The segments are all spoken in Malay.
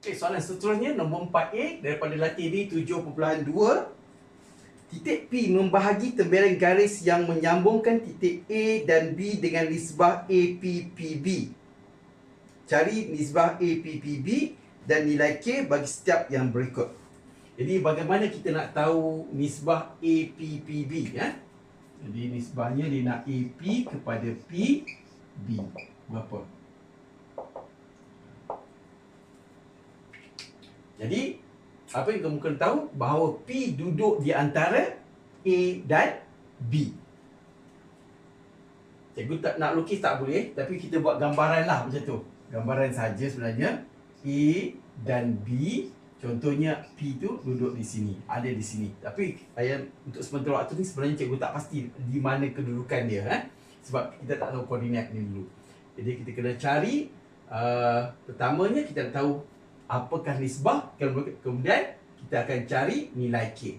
Okay, soalan seterusnya nombor 4A daripada latih B 7.2 Titik P membahagi tembelang garis yang menyambungkan titik A dan B dengan nisbah APPB. Cari nisbah APPB dan nilai K bagi setiap yang berikut. Jadi bagaimana kita nak tahu nisbah APPB ya? Jadi nisbahnya dia nak AP kepada P B. Berapa? Jadi apa yang kamu kena tahu bahawa P duduk di antara A dan B. Cikgu tak nak lukis tak boleh tapi kita buat gambaran lah macam tu. Gambaran saja sebenarnya A dan B contohnya P tu duduk di sini, ada di sini. Tapi ayat untuk sementara waktu ni sebenarnya cikgu tak pasti di mana kedudukan dia eh? sebab kita tak tahu koordinat ni dulu. Jadi kita kena cari uh, pertamanya kita tahu apakah nisbah kemudian kita akan cari nilai K.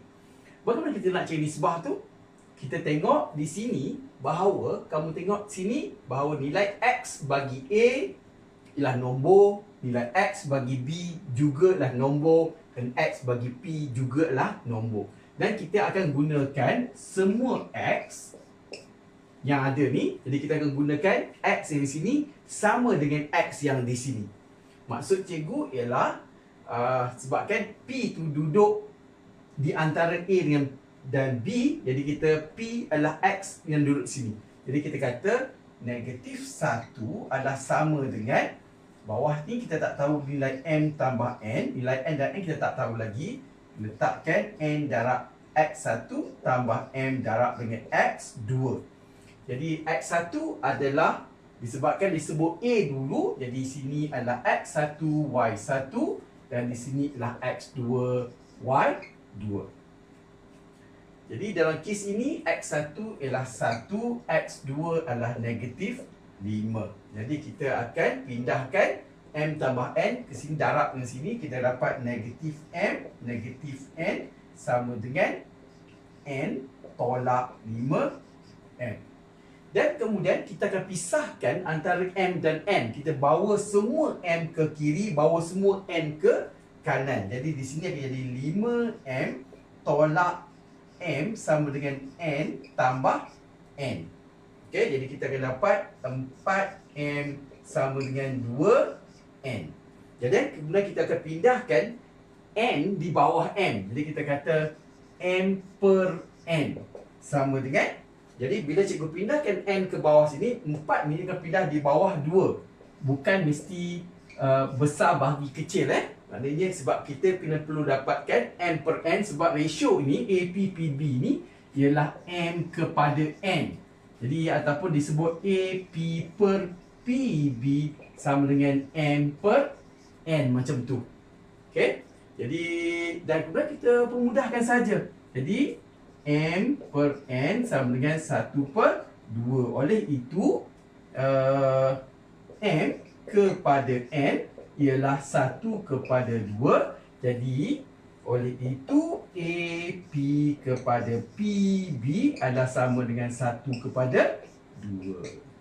Bagaimana kita nak cari nisbah tu? Kita tengok di sini bahawa kamu tengok sini bahawa nilai X bagi A ialah nombor, nilai X bagi B juga lah nombor dan X bagi P juga lah nombor. Dan kita akan gunakan semua X yang ada ni. Jadi kita akan gunakan X yang di sini sama dengan X yang di sini. Maksud cikgu ialah uh, sebabkan P tu duduk di antara A dengan dan B, jadi kita P adalah X yang duduk sini. Jadi kita kata negatif 1 adalah sama dengan bawah ni kita tak tahu nilai M tambah N. Nilai N dan N kita tak tahu lagi. Letakkan N darab X1 tambah M darab dengan X2. Jadi X1 adalah Disebabkan disebut A dulu, jadi sini adalah X1, Y1 dan di sini adalah X2, Y2. Jadi dalam kes ini X1 ialah 1, X2 adalah negatif 5. Jadi kita akan pindahkan M tambah N ke sini darab dengan sini kita dapat negatif M, negatif N sama dengan N tolak 5 M. Dan kemudian kita akan pisahkan antara M dan N. Kita bawa semua M ke kiri, bawa semua N ke kanan. Jadi di sini akan jadi 5M tolak M sama dengan N tambah N. Okey, jadi kita akan dapat 4M sama dengan 2N. Jadi kemudian kita akan pindahkan N di bawah M. Jadi kita kata M per N sama dengan jadi bila cikgu pindahkan n ke bawah sini, 4 ni akan pindah di bawah 2. Bukan mesti uh, besar bagi kecil eh. Maknanya sebab kita kena perlu dapatkan n per n sebab ratio ini APPB ni ialah m kepada n. Jadi ataupun disebut AP per PB sama dengan m per n macam tu. Okey. Jadi dan kemudian kita pemudahkan saja. Jadi M per N sama dengan 1 per 2. Oleh itu, uh, M kepada N ialah 1 kepada 2. Jadi, oleh itu, AP kepada PB adalah sama dengan 1 kepada 2.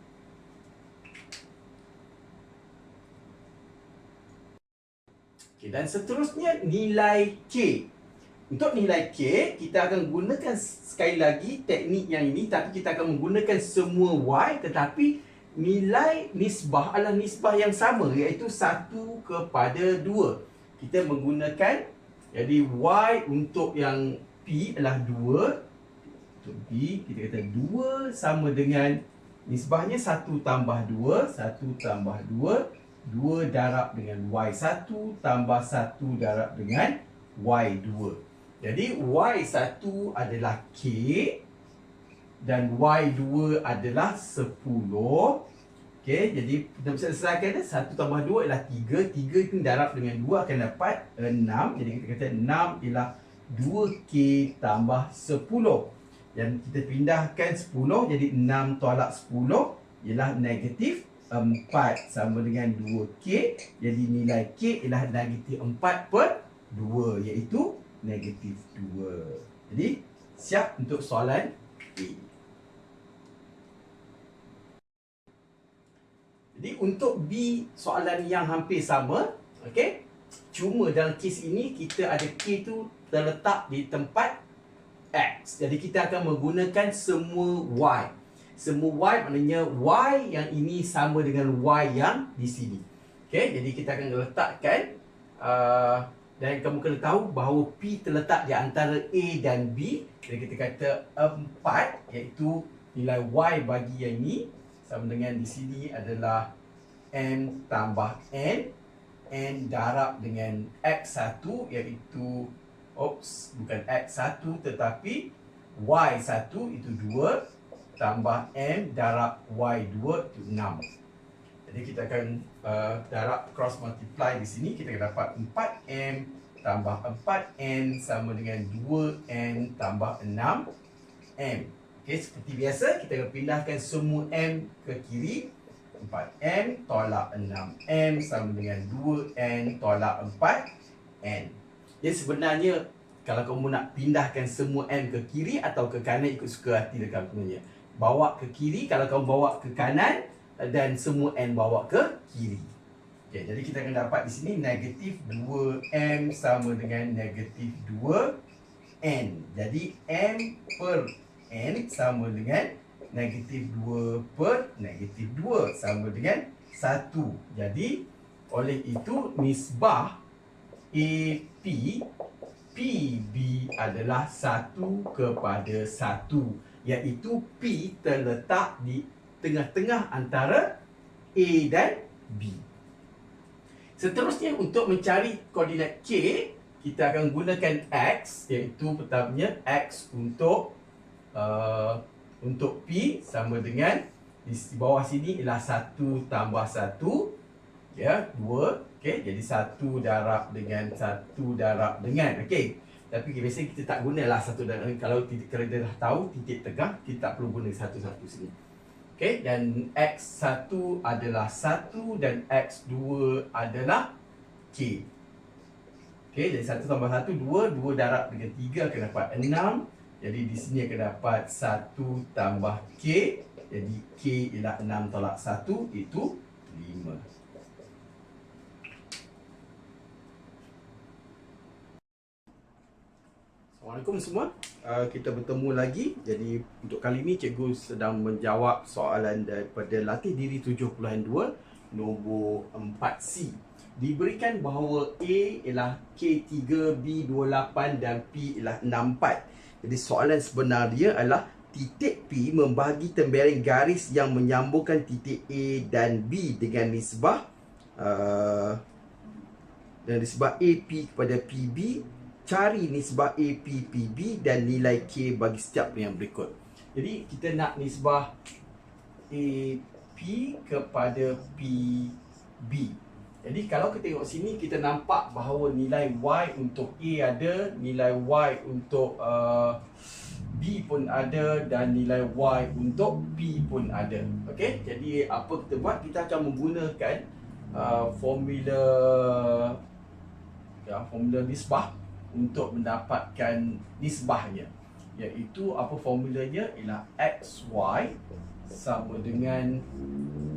Okay, dan seterusnya nilai K. Untuk nilai K, kita akan gunakan sekali lagi teknik yang ini tapi kita akan menggunakan semua Y tetapi nilai nisbah adalah nisbah yang sama iaitu 1 kepada 2. Kita menggunakan jadi Y untuk yang P adalah 2. Untuk B, kita kata 2 sama dengan nisbahnya 1 tambah 2, 1 tambah 2, 2 darab dengan Y1 tambah 1 darab dengan Y2. Jadi Y1 adalah K dan Y2 adalah 10. Okey, jadi kita bisa selesaikan dia. 1 tambah 2 ialah 3. 3 itu darab dengan 2 akan dapat 6. Jadi kita kata 6 ialah 2K tambah 10. Dan kita pindahkan 10 jadi 6 tolak 10 ialah negatif 4 sama dengan 2K. Jadi nilai K ialah negatif 4 per 2 iaitu negatif 2. Jadi, siap untuk soalan A. Jadi, untuk B soalan yang hampir sama, okay? Cuma dalam kes ini kita ada K tu terletak di tempat X. Jadi kita akan menggunakan semua Y. Semua Y maknanya Y yang ini sama dengan Y yang di sini. Okay, jadi kita akan letakkan uh, dan kamu kena tahu bahawa P terletak di antara A dan B. Jadi kita kata 4 iaitu nilai Y bagi yang ini sama dengan di sini adalah M tambah N. N darab dengan X1 iaitu Oops, bukan X1 tetapi Y1 itu 2 tambah M darab Y2 itu 6 Jadi kita akan uh, darab cross multiply di sini Kita akan dapat 4M tambah 4N sama dengan 2N tambah 6M Okay, seperti biasa kita akan pindahkan semua M ke kiri 4M tolak 6M sama dengan 2N tolak 4N. Jadi sebenarnya kalau kamu nak pindahkan semua M ke kiri atau ke kanan ikut suka hati dekat punya. Bawa ke kiri kalau kamu bawa ke kanan dan semua N bawa ke kiri. Okay, jadi kita akan dapat di sini negatif 2M sama dengan negatif 2N. Jadi M per N sama dengan negatif 2 per negatif 2 sama dengan 1. Jadi, oleh itu nisbah AP PB adalah 1 kepada 1. Iaitu P terletak di tengah-tengah antara A dan B. Seterusnya untuk mencari koordinat K, kita akan gunakan X iaitu pertamanya X untuk uh, untuk P sama dengan di bawah sini ialah 1 tambah 1 ya 2 okey jadi 1 darab dengan 1 darab dengan okey tapi biasanya kita tak gunalah satu darab kalau kerja dah tahu titik tengah kita tak perlu guna satu-satu sini okey dan x1 adalah 1 dan x2 adalah k okey jadi 1 tambah 1 2 2 darab dengan 3 akan dapat 6 jadi di sini akan dapat 1 tambah K. Jadi K ialah 6 tolak 1 itu 5. Assalamualaikum semua. Uh, kita bertemu lagi. Jadi untuk kali ini cikgu sedang menjawab soalan daripada latih diri 7.2 nombor 4C. Diberikan bahawa A ialah K3, B 28 dan P ialah 64. Jadi soalan sebenarnya adalah titik P membagi tembereng garis yang menyambungkan titik A dan B dengan nisbah uh, dan nisbah AP kepada PB cari nisbah AP PB dan nilai K bagi setiap yang berikut. Jadi kita nak nisbah AP kepada PB. Jadi kalau kita tengok sini kita nampak bahawa nilai Y untuk A ada, nilai Y untuk uh, B pun ada dan nilai Y untuk P pun ada. Okey, jadi apa kita buat? Kita akan menggunakan uh, formula ya, formula nisbah untuk mendapatkan nisbahnya. Iaitu apa formulanya? Ialah XY sama dengan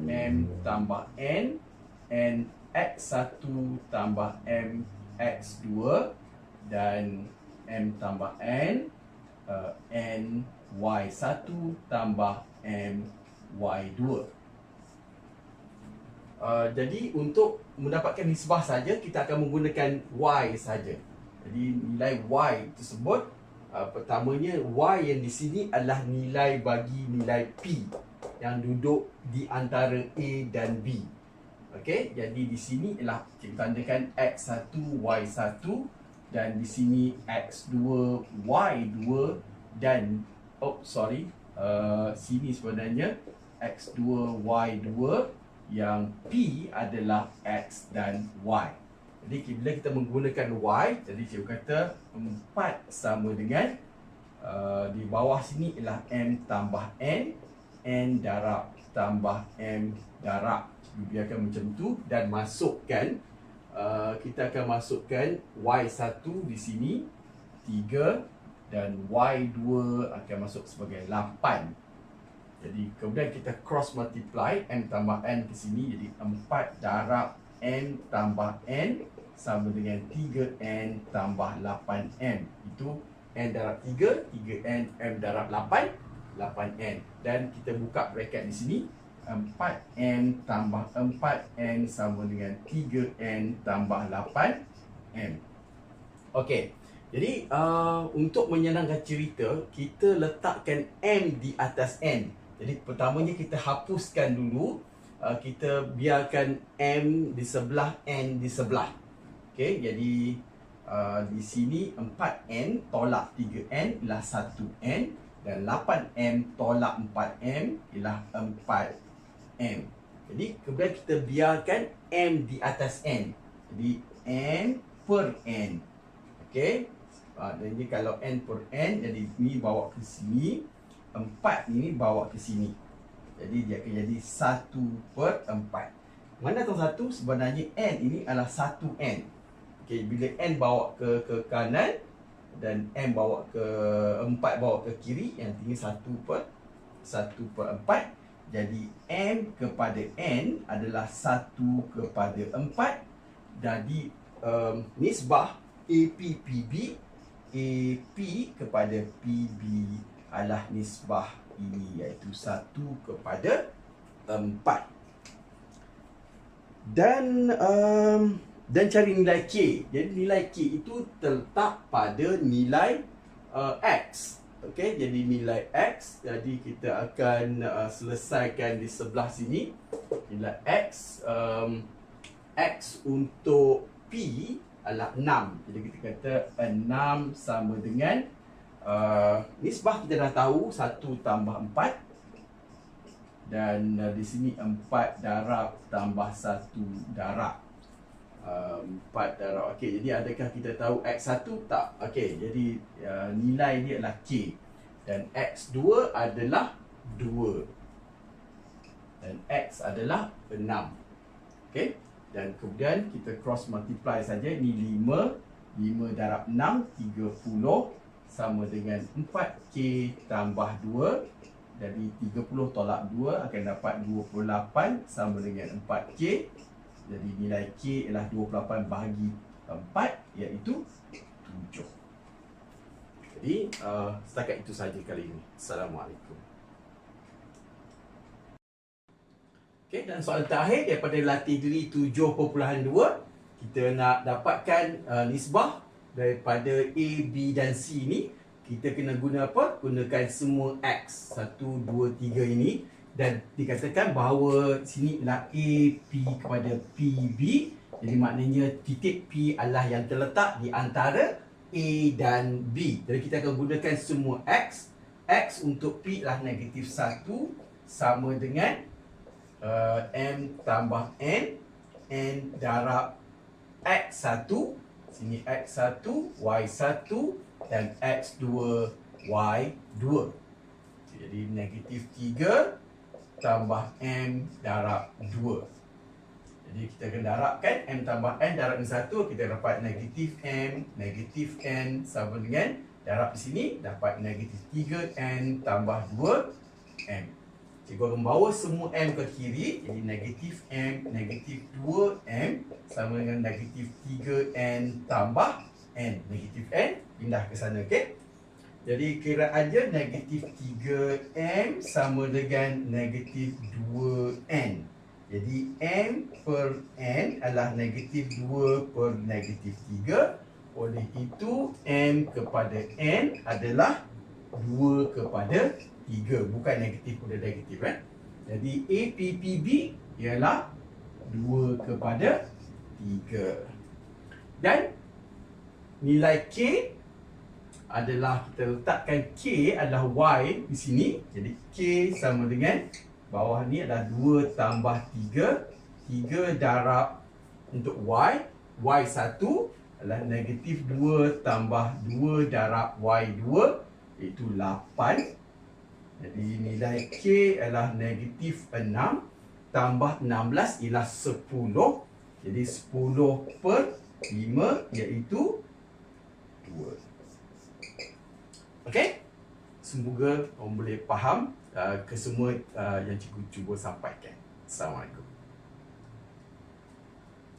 M tambah N N X1 tambah M X2 dan M tambah N uh, N Y1 tambah M Y2 uh, Jadi untuk mendapatkan nisbah saja kita akan menggunakan Y saja. Jadi nilai Y tersebut uh, Pertamanya Y yang di sini adalah nilai bagi nilai P Yang duduk di antara A dan B Okey, jadi di sini ialah kita tandakan x1 y1 dan di sini x2 y2 dan oh sorry, uh, sini sebenarnya x2 y2 yang p adalah x dan y. Jadi bila kita menggunakan y, jadi cikgu kata 4 sama dengan uh, di bawah sini ialah m tambah n, n darab tambah m darab. Biarkan macam tu dan masukkan uh, kita akan masukkan y1 di sini 3 dan y2 akan masuk sebagai 8 jadi kemudian kita cross multiply n tambah n ke sini jadi 4 darab n tambah n sama dengan 3N tambah 8M. Itu N darab 3, 3N, M darab 8, 8N. Dan kita buka bracket di sini. 4N tambah 4N sama dengan 3N tambah 8M. Okey. Jadi uh, untuk menyenangkan cerita, kita letakkan M di atas N. Jadi pertamanya kita hapuskan dulu, uh, kita biarkan M di sebelah N di sebelah. Okay, jadi uh, di sini 4N tolak 3N ialah 1N dan 8M tolak 4M ialah 4M. Jadi kemudian kita biarkan M di atas N. Jadi N per N. Okay, uh, jadi kalau N per N, jadi ni bawa ke sini. 4 ni bawa ke sini. Jadi dia akan jadi 1 per 4. Mana tahu 1? Sebenarnya N ini adalah 1N. Okay, bila N bawa ke ke kanan dan M bawa ke 4 bawa ke kiri yang tinggi 1 per 1 per 4 jadi M kepada N adalah 1 kepada 4 jadi um, nisbah APPB AP kepada PB adalah nisbah ini iaitu 1 kepada 4 dan um, dan cari nilai K. Jadi nilai K itu terletak pada nilai uh, X. Okey, jadi nilai X jadi kita akan uh, selesaikan di sebelah sini. Nilai X um, X untuk P adalah 6. Jadi kita kata 6 sama dengan uh, nisbah kita dah tahu 1 tambah 4 dan uh, di sini 4 darab tambah 1 darab. Uh, 4 darab. Okey, jadi adakah kita tahu X1? Tak. Okey, jadi uh, nilai dia adalah K. Dan X2 adalah 2. Dan X adalah 6. Okey dan kemudian kita cross multiply saja ini 5 5 darab 6 30 sama dengan 4k tambah 2 jadi 30 tolak 2 akan dapat 28 sama dengan 4k jadi nilai k ialah 28 bahagi 4 iaitu 7 jadi uh, setakat itu saja kali ini. Assalamualaikum. Okay, dan soalan terakhir daripada latih diri 7.2 kita nak dapatkan uh, nisbah daripada A, B dan C ni kita kena guna apa? Gunakan semua X. 1, 2, 3 ini dan dikatakan bahawa sini adalah A, P kepada P, B. Jadi maknanya titik P adalah yang terletak di antara A dan B. Jadi kita akan gunakan semua X. X untuk P adalah negatif 1 sama dengan uh, M tambah N. N darab X1 Sini X1 Y1 Dan X2 Y2 Jadi negatif 3 Tambah M darab 2 Jadi kita akan darabkan M tambah N darab N1 Kita dapat negatif M Negatif N sama dengan Darab di sini Dapat negatif 3 N tambah 2 M. Cikgu akan bawa semua M ke kiri Jadi negatif M, negatif 2M Sama dengan negatif 3N tambah N. Negatif N, pindah ke sana, okey? Jadi kiraannya negatif 3M sama dengan negatif 2N Jadi M per N adalah negatif 2 per negatif 3 Oleh itu M kepada N adalah 2 kepada tiga. Bukan negatif pada negatif eh. Jadi APPB ialah dua kepada tiga. Dan nilai K adalah kita letakkan K adalah Y di sini. Jadi K sama dengan bawah ni adalah 2 tambah 3. 3 darab untuk Y. Y1 adalah negatif 2 tambah 2 darab Y2 iaitu 8. Jadi nilai K adalah negatif 6 tambah 16 ialah 10. Jadi 10 per 5 iaitu 2. Okey? Semoga orang boleh faham uh, kesemua uh, yang cikgu cuba sampaikan. Assalamualaikum.